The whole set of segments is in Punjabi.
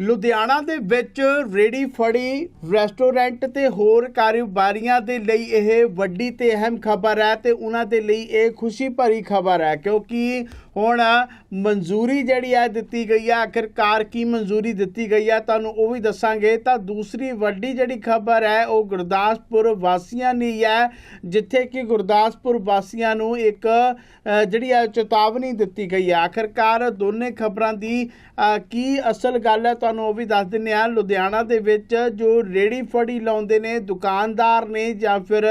ਲੁਧਿਆਣਾ ਦੇ ਵਿੱਚ ਰੇੜੀ ਫੜੀ ਰੈਸਟੋਰੈਂਟ ਤੇ ਹੋਰ ਕਾਰੋਬਾਰੀਆਂ ਦੇ ਲਈ ਇਹ ਵੱਡੀ ਤੇ ਅਹਿਮ ਖਬਰ ਹੈ ਤੇ ਉਹਨਾਂ ਦੇ ਲਈ ਇਹ ਖੁਸ਼ੀ ਭਰੀ ਖਬਰ ਹੈ ਕਿਉਂਕਿ ਹੁਣ ਮਨਜ਼ੂਰੀ ਜਿਹੜੀ ਹੈ ਦਿੱਤੀ ਗਈ ਹੈ, ਆਖਿਰਕਾਰ ਕੀ ਮਨਜ਼ੂਰੀ ਦਿੱਤੀ ਗਈ ਹੈ ਤੁਹਾਨੂੰ ਉਹ ਵੀ ਦੱਸਾਂਗੇ। ਤਾਂ ਦੂਸਰੀ ਵੱਡੀ ਜਿਹੜੀ ਖਬਰ ਹੈ, ਉਹ ਗੁਰਦਾਸਪੁਰ ਵਾਸੀਆਂ ਲਈ ਹੈ, ਜਿੱਥੇ ਕਿ ਗੁਰਦਾਸਪੁਰ ਵਾਸੀਆਂ ਨੂੰ ਇੱਕ ਜਿਹੜੀ ਹੈ ਚੇਤਾਵਨੀ ਦਿੱਤੀ ਗਈ ਹੈ। ਆਖਿਰਕਾਰ ਦੋਨੇ ਖਬਰਾਂ ਦੀ ਕੀ ਅਸਲ ਗੱਲ ਹੈ ਤੁਹਾਨੂੰ ਉਹ ਵੀ ਦੱਸ ਦਿੰਦੇ ਆ ਲੁਧਿਆਣਾ ਦੇ ਵਿੱਚ ਜੋ ਰੇੜੀ ਫੜੀ ਲਾਉਂਦੇ ਨੇ ਦੁਕਾਨਦਾਰ ਨੇ ਜਾਂ ਫਿਰ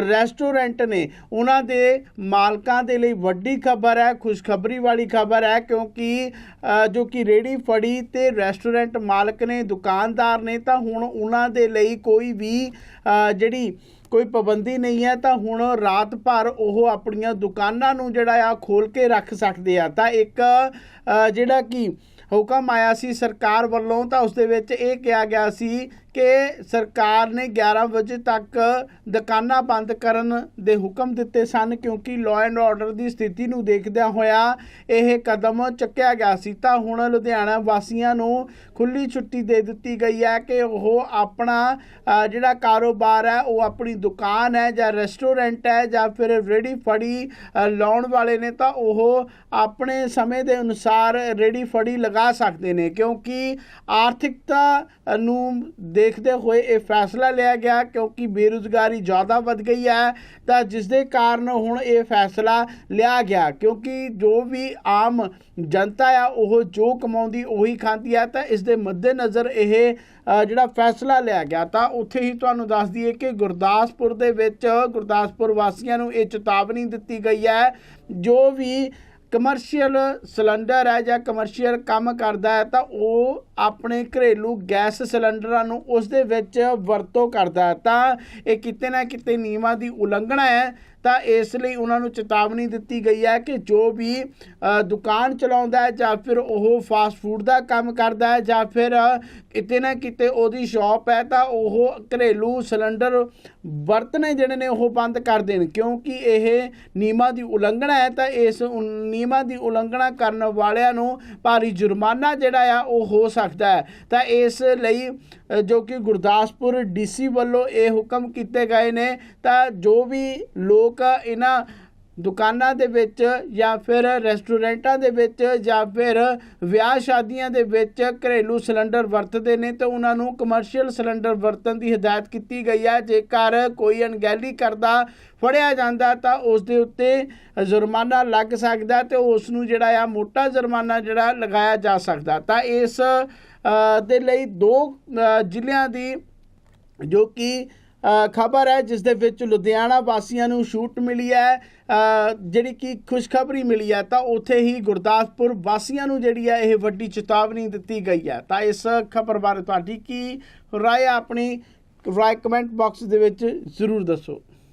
ਰੈਸਟੋਰੈਂਟ ਨੇ, ਉਹਨਾਂ ਦੇ ਮਾਲਕਾਂ ਦੇ ਲਈ ਵੱਡੀ ਖਬਰ ਹੈ, ਖੁਸ਼ਖਬਰੀ ਵਾਲੀ ਖਬਰ ਹੈ, ਕਿਉਂਕਿ ਜੋ ਕਿ ਰੇੜੀ ਫੜੀ ਤੇ ਰੈਸਟੋਰੈਂਟ ਮਾਲਕ ਨੇ, ਦੁਕਾਨਦਾਰ ਨੇ, ਤਾਂ ਹੁਣ ਉਹਨਾਂ ਦੇ ਲਈ ਕੋਈ ਵੀ ਜਿਹੜੀ ਕੋਈ ਪਾਬੰਦੀ ਨਹੀਂ ਹੈ, ਤਾਂ ਹੁਣ ਰਾਤ ਭਰ ਉਹ ਆਪਣੀਆਂ ਦੁਕਾਨਾਂ ਨੂੰ ਜਿਹੜਾ ਆ ਖੋਲ ਕੇ ਰੱਖ ਸਕਦੇ ਆ। ਤਾਂ ਇੱਕ ਜਿਹੜਾ ਕਿ ਹੁਕਮ ਆਇਆ ਸੀ ਸਰਕਾਰ ਵੱਲੋਂ, ਤਾਂ ਉਸ ਦੇ ਵਿੱਚ ਇਹ ਕਿਹਾ ਗਿਆ ਸੀ ਕਿ ਸਰਕਾਰ ਨੇ 11 ਵਜੇ ਤੱਕ ਦੁਕਾਨਾਂ ਬੰਦ ਕਰਨ ਦੇ ਹੁਕਮ ਦਿੱਤੇ ਸਨ ਕਿਉਂਕਿ ਲਾਅ ਐਂਡ ਆਰਡਰ ਦੀ ਸਥਿਤੀ ਨੂੰ ਦੇਖਦਿਆਂ ਹੋਇਆ ਇਹ ਕਦਮ ਚੱਕਿਆ ਗਿਆ ਸੀ। ਤਾਂ ਹੁਣ ਲੁਧਿਆਣਾ ਵਾਸੀਆਂ ਨੂੰ ਖੁੱਲੀ ਛੁੱਟੀ ਦੇ ਦਿੱਤੀ ਗਈ ਹੈ ਕਿ ਉਹ ਆਪਣਾ ਜਿਹੜਾ ਕਾਰੋਬਾਰ ਹੈ, ਉਹ ਆਪਣੀ ਦੁਕਾਨ ਹੈ ਜਾਂ ਰੈਸਟੋਰੈਂਟ ਹੈ ਜਾਂ ਫਿਰ ਰੇੜੀ ਫੜੀ ਲਾਉਣ ਵਾਲੇ ਨੇ ਤਾਂ ਉਹ ਆਪਣੇ ਸਮੇਂ ਦੇ ਅਨੁਸਾਰ ਰੇੜੀ ਫੜੀ ਲਗਾ ਸਕਦੇ ਨੇ ਕਿਉਂਕਿ ਆਰਥਿਕਤਾ ਨੂੰ ਦੇ ਦੇਖਦੇ ਹੋਏ ਇਹ ਫੈਸਲਾ ਲਿਆ ਗਿਆ ਕਿਉਂਕਿ ਬੇਰੁਜ਼ਗਾਰੀ ਜ਼ਿਆਦਾ ਵੱਧ ਗਈ ਹੈ ਤਾਂ ਜਿਸ ਦੇ ਕਾਰਨ ਹੁਣ ਇਹ ਫੈਸਲਾ ਲਿਆ ਗਿਆ ਕਿਉਂਕਿ ਜੋ ਵੀ ਆਮ ਜਨਤਾ ਆ, ਉਹ ਜੋ ਕਮਾਉਂਦੀ ਉਹੀ ਖਾਂਦੀ ਹੈ ਤਾਂ ਇਸ ਦੇ ਮੱਦੇਨਜ਼ਰ ਇਹ ਜਿਹੜਾ ਫੈਸਲਾ ਲਿਆ ਗਿਆ ਤਾਂ ਉੱਥੇ ਹੀ ਤੁਹਾਨੂੰ ਦੱਸ ਦਈਏ ਕਿ ਗੁਰਦਾਸਪੁਰ ਦੇ ਵਿੱਚ ਗੁਰਦਾਸਪੁਰ ਵਾਸੀਆਂ ਨੂੰ ਇਹ ਚੇਤਾਵਨੀ ਦਿੱਤੀ ਗਈ ਹੈ, ਜੋ ਵੀ ਕਮਰਸ਼ੀਅਲ ਸਿਲੰਡਰ ਹੈ ਜਾਂ ਕਮਰਸ਼ੀਅਲ ਕੰਮ ਕਰਦਾ ਹੈ ਤਾਂ ਉਹ ਆਪਣੇ ਘਰੇਲੂ ਗੈਸ ਸਿਲੰਡਰਾਂ ਨੂੰ ਉਸ ਦੇ ਵਿੱਚ ਵਰਤੋਂ ਕਰਦਾ ਤਾਂ ਇਹ ਕਿਤੇ ਨਾ ਕਿਤੇ ਨਿਯਮਾਂ ਦੀ ਉਲੰਘਣਾ ਹੈ। ਤਾਂ ਇਸ ਲਈ ਉਹਨਾਂ ਨੂੰ ਚੇਤਾਵਨੀ ਦਿੱਤੀ ਗਈ ਹੈ ਕਿ ਜੋ ਵੀ ਦੁਕਾਨ ਚਲਾਉਂਦਾ ਹੈ ਜਾਂ ਫਿਰ ਉਹ ਫਾਸਟ ਫੂਡ ਦਾ ਕੰਮ ਕਰਦਾ ਹੈ ਜਾਂ ਫਿਰ ਕਿਤੇ ਨਾ ਕਿਤੇ ਉਹਦੀ ਸ਼ਾਪ ਹੈ, ਤਾਂ ਉਹ ਘਰੇਲੂ ਸਿਲੰਡਰ ਵਰਤਨੇ ਜਿਹੜੇ ਨੇ ਉਹ ਬੰਦ ਕਰ ਦੇਣ। ਕਿਉਂਕਿ ਇਹ ਨਿਯਮਾਂ ਦੀ ਉਲੰਘਣਾ ਹੈ, ਤਾਂ ਇਸ ਉ- ਨਿਯਮਾਂ ਦੀ ਉਲੰਘਣਾ ਕਰਨ ਵਾਲਿਆਂ ਨੂੰ ਭਾਰੀ ਜੁਰਮਾਨਾ ਜਿਹੜਾ ਆ, ਉਹ ਹੋ ਸਕਦਾ ਹੈ। ਤਾਂ ਇਸ ਲਈ ਜੋ ਕਿ ਗੁਰਦਾਸਪੁਰ ਡੀਸੀ ਵੱਲੋਂ ਇਹ ਹੁਕਮ ਕੀਤੇ ਗਏ ਨੇ, ਤਾਂ ਜੋ ਵੀ ਲੋਕ ਇਹਨਾਂ ਦੁਕਾਨਾਂ ਦੇ ਵਿੱਚ ਜਾਂ ਫਿਰ ਰੈਸਟੋਰੈਂਟਾਂ ਦੇ ਵਿੱਚ ਜਾਂ ਫਿਰ ਵਿਆਹ ਸ਼ਾਦੀਆਂ ਦੇ ਵਿੱਚ ਘਰੇਲੂ ਸਿਲੰਡਰ ਵਰਤਦੇ ਨੇ ਤਾਂ ਉਹਨਾਂ ਨੂੰ ਕਮਰਸ਼ੀਅਲ ਸਿਲੰਡਰ ਵਰਤਣ ਦੀ ਹਦਾਇਤ ਕੀਤੀ ਗਈ ਹੈ। ਜੇਕਰ ਕੋਈ ਅਣਗਹਿਲੀ ਕਰਦਾ, ਫੜਿਆ ਜਾਂਦਾ ਤਾਂ ਉਸ ਦੇ ਉੱਤੇ ਜੁਰਮਾਨਾ ਲੱਗ ਸਕਦਾ ਤੇ ਉਸ ਨੂੰ ਜਿਹੜਾ ਆ ਮੋਟਾ ਜੁਰਮਾਨਾ ਜਿਹੜਾ ਲਗਾਇਆ ਜਾ ਸਕਦਾ। ਤਾਂ ਇਸ ਦੇ ਲਈ ਦੋ ਜ਼ਿਲ੍ਹਿਆਂ ਦੀ ਜੋ ਕਿ ਖਬਰ ਹੈ, ਜਿਸ ਦੇ ਵਿੱਚ ਲੁਧਿਆਣਾ ਵਾਸੀਆਂ ਨੂੰ ਛੂਟ ਮਿਲੀ ਹੈ। ਜਿਹੜੀ ਕਿ ਖੁਸ਼ਖਬਰੀ ਮਿਲੀ ਹੈ, ਤਾਂ ਉੱਥੇ ਹੀ ਗੁਰਦਾਸਪੁਰ ਵਾਸੀਆਂ ਨੂੰ ਜਿਹੜੀ ਹੈ, ਇਹ ਵੱਡੀ ਚੇਤਾਵਨੀ ਦਿੱਤੀ ਗਈ ਹੈ। ਤਾਂ ਇਸ ਖਬਰ ਬਾਰੇ ਤੁਹਾਡੀ ਕੀ ਰਾਏ ਆਪਣੀ ਰਾਏ ਕਮੈਂਟ ਬਾਕਸ ਦੇ ਵਿੱਚ ਜ਼ਰੂਰ ਦੱਸੋ।